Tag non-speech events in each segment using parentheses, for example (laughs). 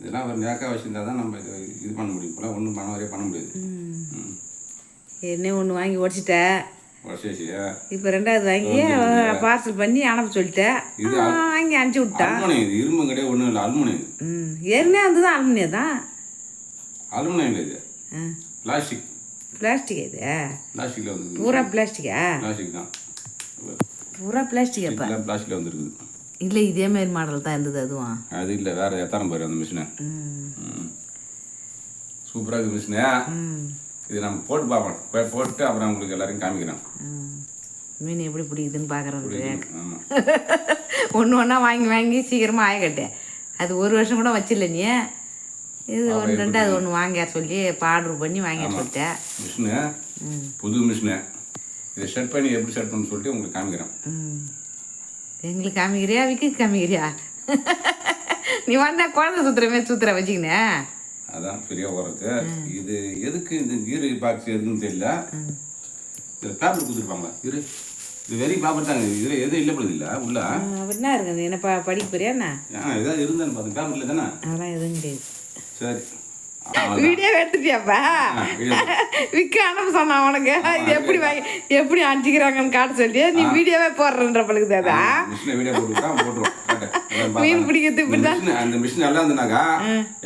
இதெல்லாம் ஒரு நேக்காக வச்சுருந்தா தான் நம்ம இது இது பண்ண முடியும் இப்போலாம் ஒன்றும் பண்ண வரையே பண்ண முடியாது. என்ன ஒன்று வாங்கி உடச்சிட்ட வரிசை இப்போ ரெண்டாவது வாங்கி பார்சல் பண்ணி அனுப்ப சொல்லிட்டேன் வாங்கி அனுப்பிச்சி விட்டா. அலுமினியம் இது இரும்பு கிடையாது ஒன்றும் இல்லை அலுமினியம் ம். ஏற்கனவே வந்து தான் அலுமினியா தான். அலுமினியம் இல்லை இது. பிளாஸ்டிக். பிளாஸ்டிக் இது? பிளாஸ்டிக்கில் வந்து பூரா பிளாஸ்டிக்கா? பிளாஸ்டிக் தான். பூரா பிளாஸ்டிக் பிளாஸ்டிக்கில் வந்துருக்குது. இல்லை இதே மாதிரி மாடல் தான் இருந்தது அதுவும் அது இல்லை வேறு எத்தனை பாரு அந்த மிஷினை சூப்பராக இருக்குது மிஷினு இது நம்ம போட்டு பார்ப்போம். போட்டு அப்புறம் உங்களுக்கு எல்லாரையும் காமிக்கிறேன். மீன் எப்படி பிடிக்குதுன்னு பார்க்குறது ஆமாம் ஒன்று ஒன்றா வாங்கி வாங்கி சீக்கிரமாக ஆய கட்டேன் அது ஒரு வருஷம் கூட வச்சில்ல நீ? இது ஒன்று ரெண்டாவது ஒன்று வாங்க சொல்லி இப்போ ஆர்டர் பண்ணி வாங்க சொல்லிட்டேன் மிஷினு புது மிஷினு இதை செட் பண்ணி எப்படி செட் பண்ணு சொல்லிட்டு உங்களுக்கு காமிக்கிறேன். எங்களுக்கு காமிக்கிறியா? விக்கு காமிக்கிறியா? நீ வந்தா குழந்தை சுத்துற மாதிரி சுத்துற வச்சுக்கினேன் அதான் பெரிய ஓரத்து இது எதுக்கு இந்த கீரு பாக்ஸ் எதுன்னு தெரியல. இதில் பேப்பர் கொடுத்துருப்பாங்களா இரு. இது வெரி பேப்பர் தாங்க. இதில் எதுவும் இல்லை போடுது இல்லை உள்ள. என்ன இருக்கு நீ என்ன ப படிக்க போறியா என்ன? ஏதாவது இருந்தான்னு பார்த்தேன் பேப்பரில் தானே? அதெல்லாம் எதுவும் சரி. வீடியோ எடுத்துட்டியாப்பா? விக்க அனுப்ப சொன்னான் உனக்கு. இது எப்படி வாங்கி எப்படி அனுப்பிக்கிறாங்கன்னு காட்ட சொல்லி நீ வீடியோவே போடுறன்ற பழுக்குது அதா? மிஷினை வீடியோ போட்டுவிட்டா போட்டுருவோம் காட்டு. எல்லாரும் பார்ப்பாங்க. மீன் பிடிக்கிறது இப்படி இந்த மிஷின் அந்த மிஷின் நல்லா இருந்துனாக்கா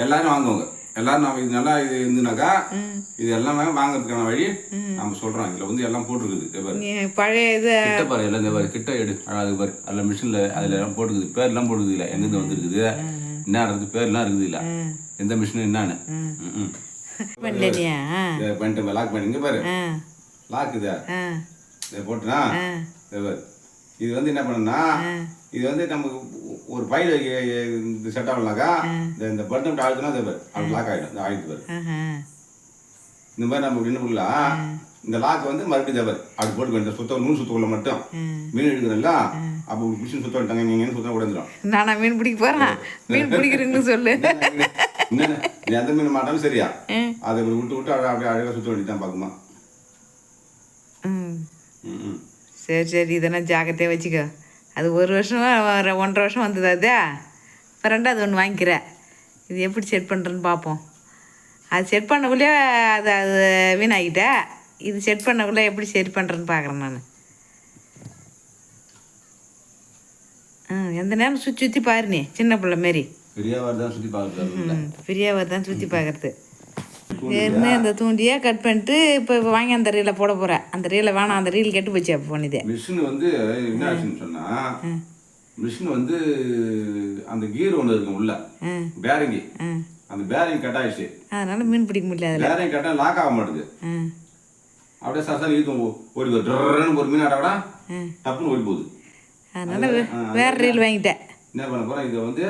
எல்லாரும் வாங்குவாங்க. எல்லாரும் நம்ம இது நல்லா இது இருந்துனாக்கா இது எல்லாமே வாங்குறதுக்கான வழி நம்ம சொல்றோம். இதுல வந்து எல்லாம் போட்டுருக்குது. பழைய இது கிட்ட பாரு எல்லாம் இந்த பாரு. கிட்ட எடு. அழகு பாரு. அதில் மிஷினில் அதில் எல்லாம் போட்டுக்குது பேர்லாம் போட்டுக்குது இல்லை. எங்கேருந்து வந்துருக்குது? என்ன பேர்லாம் இருக்குது இல்லை. எந்த மிஷின் என்னன்னு? பண்ணிட்டு லாக் பண்ணி இங்கே பாரு. லாக் இது. இதை போட்டுனா இதை வந்து என்ன பண்ணுன்னா இது வந்து நமக்கு ஒரு பையில் இந்த செட் ஆகலாக்கா இந்த இந்த பட்டன் இதை பாரு. அப்படி லாக் ஆகிடும் இந்த ஆயுது பாரு. இந்த மாதிரி நம்ம என்ன பண்ணலாம்? இந்த லாக் வந்து மறுபடியும் தேவை அது போட்டு இந்த சுத்த நூல் சுத்தக்குள்ள மட்டும். மீன் எடுக்கிறோம்ல அப்போ மிஷின் சுத்த விட்டாங்க நீங்க சுத்தம் உடஞ்சிடும் நானா மீன் பிடிக்க போறேன்? மீன் பிடிக்கிறேன்னு சொல்லு. (laughs) நீ எந்த மீன் மாட்டாலும் சரியா? அதை விட்டு விட்டு அப்படியே அப்படியே அழகாக சுத்த வேண்டியதான் பார்க்குமா? சரி சரி இதெல்லாம் ஜாக்கிரதையாக வச்சுக்கோ. அது ஒரு வருஷம் வ- ஒன்றரை வருஷம் வந்தது அது இப்போ ரெண்டாவது ஒன்று வாங்கிக்கிறேன் இது எப்படி செட் பண்ணுறேன்னு பார்ப்போம். அது செட் பண்ணக்குள்ளே அது அது வீணாகிட்ட. இது செட் பண்ணக்குள்ளே எப்படி சரி பண்ணுறேன்னு பார்க்குறேன் நான். ஆ எந்த நேரம் சுற்றி சுற்றி பாரு நீ சின்ன பிள்ளை மாரி. பெரியவர் தான் சுற்றி பார்க்குறாரு ம் ஃப்ரீயாக தான் சுற்றி பார்க்குறது. ஏற்கனவே அந்த தூண்டியை கட் பண்ணிட்டு இப்போ வாங்கி அந்த ரீலை போட போகிறேன் அந்த ரீலை வேணாம் அந்த ரீல் கெட்டு போச்சு அப்போ பண்ணிதே மிஷின் வந்து என்ன ஆச்சுன்னு சொன்னா மிஷின் வந்து அந்த கீர் ஒன்று இருக்கும் உள்ள. பேரிங்கி. அந்த பேரிங் கட் ஆயிடுச்சு. அதனால மீன் பிடிக்க முடியல பேரிங் கட்டாக லாக் ஆக மாட்டேங்குது அப்படியே சசாரி இழுத்து ஓடி போகுது டர்ன்னு ஒரு மீன் ஆட விட ம். டப்புன்னு ஓடி போகுது. அதனால வேற ரீல் வாங்கிட்டேன். என்ன பண்ண போறேன்? இதை வந்து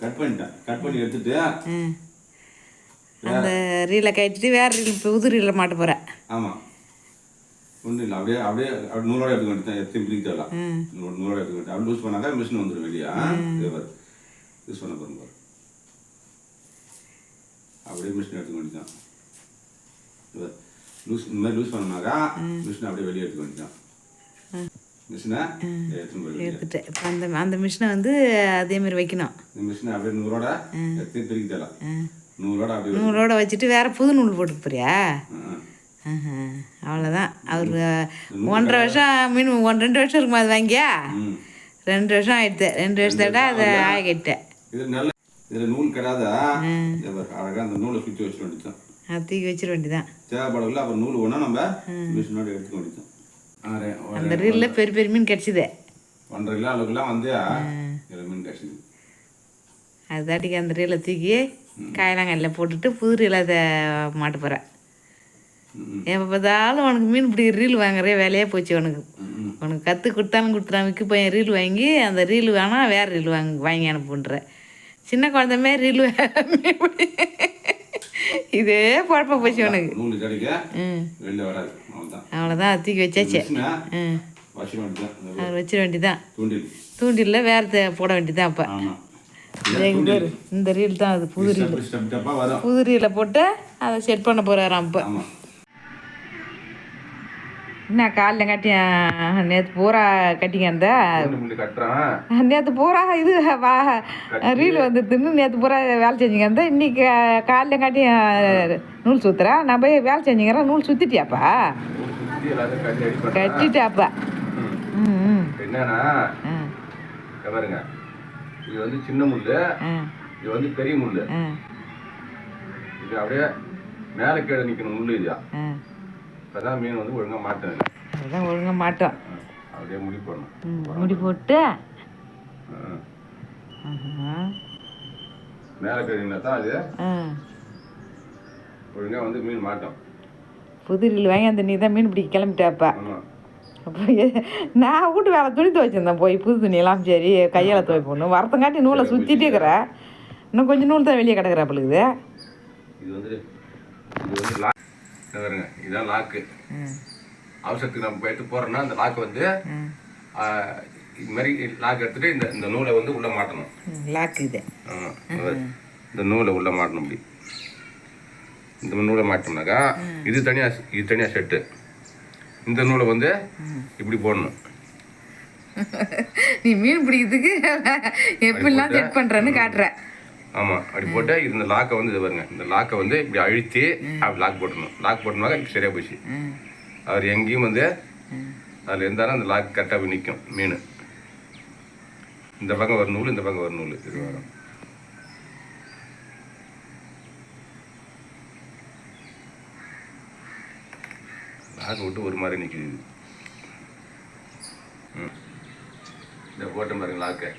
கட் பண்ணிட்டேன். கட் பண்ணி எடுத்துட்டு அந்த ரீலை கட்டிட்டு வேற ரீல் புது ரீலில் மாட்ட போகிறேன் ஆமா. ஒன்றும் இல்லை. அப்படியே அப்படியே அப்படி நூலோட எடுத்துக்க வேண்டியதான் எத்தனை பிடிக்க தேவையில்ல நூ- நூலோட எடுத்துக்க வேண்டியது அப்படி லூஸ் பண்ணாக்கா மிஷின் வந்துடும் வெளியா. இதே பாரு. யூஸ் பண்ண பாரு. அப்படியே மிஷின் எடுத்துக்க வேண்டியதான் லூஸ் இந்த மாதிரி லூஸ் பண்ணோம்னாக்கா மிஷினை அப்படியே வெளியே எடுத்துக்க வேண்டியதான் மிஷினை எடுத்துன்னு போய் வெளியே எடுத்துட்டேன் இப்போ அந்த அந்த மிஷினை வந்து அதே மாதிரி வைக்கணும். நூலோட வச்சுட்டு வேற புது நூல் போறியா? ஆ, அவ்வளோதான் அவர் ஒன்றரை வருஷம் மீன் ஒன் ரெண்டு வருஷம் இருக்குமா அது வாங்கியா? ரெண்டு வருஷம் ஆயிடுது ரெண்டு வருஷத்தோட அதை ஆய கட்டேன் இது நல்ல இதுல நூல் கிடையாதா இதோ பாரு, அழகா அந்த நூலை சுற்றி வச்சிட வேண்டியதான் அது தூக்கி வச்சிட வேண்டியதான் தேவைப்படல அப்புறம் நூல் ஒன்றா நம்ம மிஷினோட எடுத்துக்க வேண்டியதான் ஆறு அந்த ரீலில் பெரிய பெரிய மீன் கிடச்சிது. ஒன்றரை கிலோ அளவுக்குலாம் வந்து மீன் கிடச்சிது. அதுதாட்டிக்கு அந்த ரீலை தூக்கி காயலாங்கல்ல போட்டுட்டு புது ரீலை அதை மாட்ட போகிறேன் எப்போ பார்த்தாலும் உனக்கு மீன் பிடிக்கிற ரீல் வாங்குறே வேலையே போச்சு உனக்கு. உனக்கு கற்று கொடுத்தாலும் கொடுத்துறான் விற்க பையன் ரீல் வாங்கி அந்த ரீல் வேணால் வேறு ரீல் வாங்கி வாங்கி அனுப்புன்ற. சின்ன குழந்த மாரி ரீல் (laughs) இதே குழப்ப போச்சு உனக்கு. ம். அவ்வளோதான் தூக்கி வச்சாச்சு. அவர் வச்சிட வேண்டியதான் தூண்டில். தூண்டிலில் வேறு போட வேண்டியதான் அப்போ. இந்த ரீல் தான் அது புது ரீல் புது ரீலை போட்டு அதை செட் பண்ண போகிறாராம் இப்போ. ஆமாம் என்ன காலைல கட்டி நேற்று பூரா கட்டிங்க அந்த நேற்று பூரா இது வா ரீல் வந்துடுதுன்னு நேற்று பூரா வேலை செஞ்சுங்க இருந்தா இன்னைக்கு காலைல காட்டி நூல் சுற்றுறா நான் போய் வேலை செஞ்சுக்கிறேன். நூல் சுற்றிட்டியாப்பா கட்டிட்டாப்பா. ம். என்னன்னா பாருங்க. இது வந்து சின்ன முள்ளு. ம் இது வந்து பெரிய முள்ளு. ம் இது அப்படியே மேலே கீழே நிற்கணும் முள்ளு இதுயா ம் இப்போதான் மீன் வந்து ஒழுங்கா மாட்டேன் அதுதான் ஒழுங்காக மாட்டோம். அப்படியே முடி போடணும். முடி போட்டு. மேலே கீழே தான் அது. ம் ஒழுங்கா வந்து மீன் மாட்டோம். புது ரீல் வாங்கி அந்த நீ தான் மீன் பிடிக்க கிளம்பிட்டாப்பா. நான் வீட்டு வேலை துணி துவைச்சிருந்தேன் போய் புது துணியெல்லாம் சரி கையால் துவைப்பணும் வரத்தங்காட்டி நூலை சுற்றிட்டே இருக்கிறேன். இன்னும் கொஞ்சம் நூல் தான் வெளியே கிடக்குறாப்புலுக்குது இது வந்து இது வந்து லாக் இங்க பாருங்க இதுதான் லாக்கு. அவசரத்துக்கு நம்ம எடுத்து போறோம்னா அந்த லாக் வந்து இது மாதிரி லாக் எடுத்துட்டு இந்த இந்த நூலை வந்து உள்ள மாட்டணும். ம், லாக்கு இது. இந்த நூலை உள்ள மாட்டணும் இப்படி இந்த நூலை மாட்டோம்னாக்கா இது தனியா இது தனியா செட்டு. இந்த நூலை வந்து இப்படி போடணும். நீ மீன் பிடிக்கிறதுக்கு எப்படிலாம் செட் பண்ணுறேன்னு காட்டுற. ஆமா அப்படி போட்டு இந்த லாக்கை வந்து இது பாருங்க இந்த லாக்கை வந்து இப்படி அழுத்தி அப்படி லாக் போட்டணும் லாக் போட்டோம்னாக்கா இப்படி சரியா போச்சு. அவர் எங்கேயும் வந்து அதில் இருந்தாலும் அந்த லாக் கரெக்டாக போய் நிற்கும் மீன் இந்த பக்கம் ஒரு நூல் இந்த பக்கம் ஒரு நூல் இது வரும். லாக் விட்டு ஒரு மாதிரி நிற்குது இது. இந்த போட்ட பாருங்க லாக்கை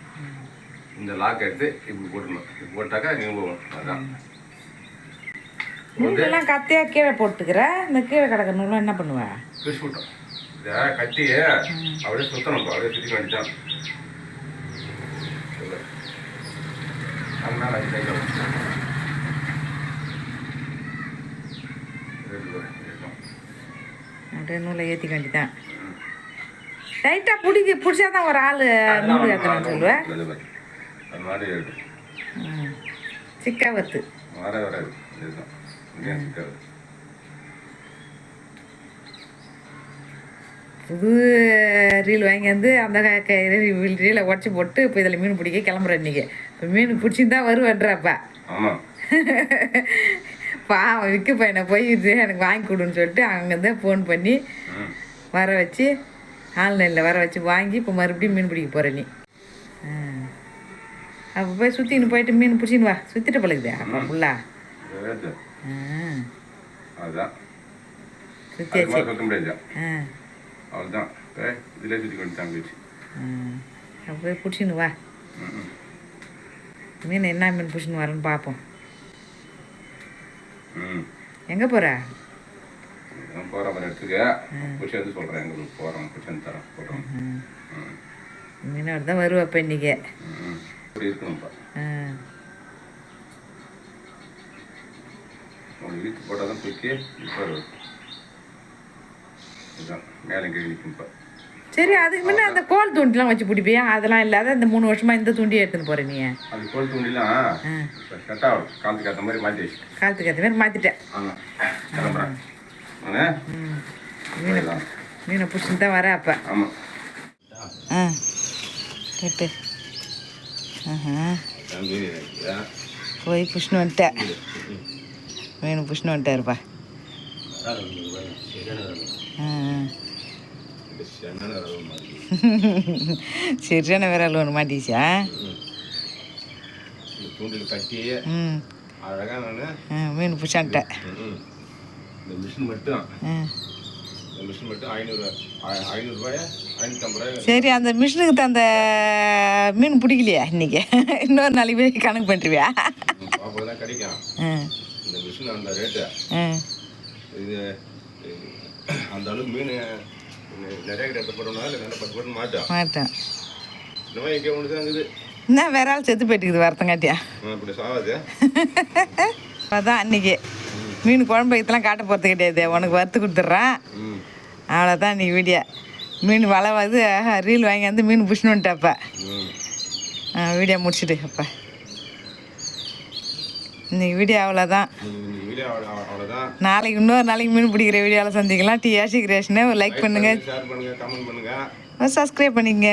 இந்த லாக்கை எடுத்து இப்படி போட்டுடணும். இப்படி போட்டாக்கா நீங்கள் போகும் அதான். நூலெல்லாம் கத்தையாக கீழே போட்டுக்கிற? இந்த கீழே கிடக்கிற நூலாம் என்ன பண்ணுவேன் பிரிச்சு விட்டோம் இதை கட்டி அப்படியே சுத்தணும் அப்படியே சுற்றி வேண்டிதான் அதனால அது கையில் அப்படியே நூலை ஏற்றி வேண்டிதான் டைட்டாக பிடிக்க பிடிச்சா தான் ஒரு ஆள் நூல் ஏற்றணும்னு சொல்லுவேன் அது மாதிரி வர வராது. இதுதான். இதுதான் புது ரீல் வாங்கி வந்து அந்த ரீலை உடச்சி போட்டு இப்போ இதில் மீன் பிடிக்க கிளம்புறேன் இன்றைக்கி இப்போ மீன் பிடிச்சின்னு தான் வருவேன்றப்பா பாவம் விற்க பையனை போய் இது எனக்கு வாங்கி கொடுன்னு சொல்லிட்டு அங்கேருந்து ஃபோன் பண்ணி வர வச்சு ஆன்லைனில் வர வச்சு வாங்கி இப்போ மறுபடியும் மீன் பிடிக்க போகிற நீ. அப்போ போய் சுற்றின்னு போயிட்டு மீன் பிடிச்சின்னு வா. சுற்றிட்டு பழகுதே. அப்போ அது சுற்றியாச்சு மாதிரி சொல்ல முடியாது. ஆ. அவ்வளோதான் இதிலே சுற்றி கொண்டு தான் போயிடுச்சு அப்போ போய் பிடிச்சின்னு வா. மீன் என்ன மீன் பிடிச்சின்னு வரேன்னு பார்ப்போம் எங்கே போகிற நான் போகிற வர இடத்துக்கு. பிடிச்சி வந்து சொல்கிறேன் எங்களுக்கு போகிறோம் பிடிச்சி வந்து தரேன். போகிறோம் ம். மீனோட தான் வருவாப்ப இன்றைக்கி ம். இப்படி இருக்கணும்ப்பா உங்களுக்கு இழுத்து போட்டால் தான் தூக்கி இப்போ இதுதான். மேலே கீழே நிற்கும்ப்பா சரி அதுக்கு முன்ன அந்த கோல் தூண்டிலாம் வச்சு பிடிப்பியா? அதெல்லாம் இல்லாத இந்த மூணு வருஷமாக இந்த தூண்டியை எடுத்துன்னு போகிற நீ. அது கோல் தூண்டிலாம் செட் ஆகும் காலத்துக்கு ஏற்ற மாதிரி மாற்றி வச்சு காலத்துக்கு ஏற்ற மாதிரி மாற்றிட்டேன் கிளம்புறேன். மீனை மீனை பிடிச்சின்னு தான் வரேன் அப்போ. ஆமாம் ஆ. கேட்டு. போய் புஷ்ணு வந்துட்டேன் மீன் புஷ்ணு வந்துட்டாருப்பா. சரியான விரல் ஒன்று மாட்டிச்சா தூண்டில் கட்டி அழகாக நான் மீன் பிடிச்சான்ட்டேன் இந்த மிஷின் மட்டும் இந்த மிஷின் மட்டும் ஐநூறு ஐநூறுரூவாயா ஐநூற்றம்பது ரூபாய்? சரி அந்த மிஷினுக்கு தந்த மீன் பிடிக்கலையா இன்னைக்கு? இன்னொரு நாளைக்கு போய் கணக்கு பண்ணிருவியா? அப்போ தான் கிடைக்கும் இந்த மிஷின் அந்த ரேட்டு. இது அந்த அளவுக்கு மீன் நிறைய கிட்ட போட்டோம்னா இல்லை நல்லா பத்து போட்டு மாட்டோம் மாட்டேன் இந்த மாதிரி எங்கேயோ ஒன்று தான் இருக்குது என்ன வேற ஆள் செத்து போயிட்டுக்குது வரத்தங்காட்டியா இப்படி சாவாது. அதான் அன்னைக்கு மீன் குழம்பு வைத்தலாம் காட்ட போகிறது கிடையாது உனக்கு வறுத்து கொடுத்துட்றேன். அவ்வளோதான் இன்னைக்கு வீடியோ. மீன் வலை வந்து ரீல் வாங்கி வந்து மீன் புஷ்ணுன்ட்டப்ப ம் வீடியோ முடிச்சுட்டு அப்போ. இன்னைக்கு வீடியோ அவ்வளோதான் நாளைக்கு இன்னொரு நாளைக்கு மீன் பிடிக்கிற வீடியோவில் சந்திக்கலாம். டி ஆஷி கிரியேஷனை லைக் பண்ணுங்க. ஷேர் பண்ணுங்க கமெண்ட் பண்ணுங்க. சப்ஸ்கிரைப் பண்ணிக்கங்க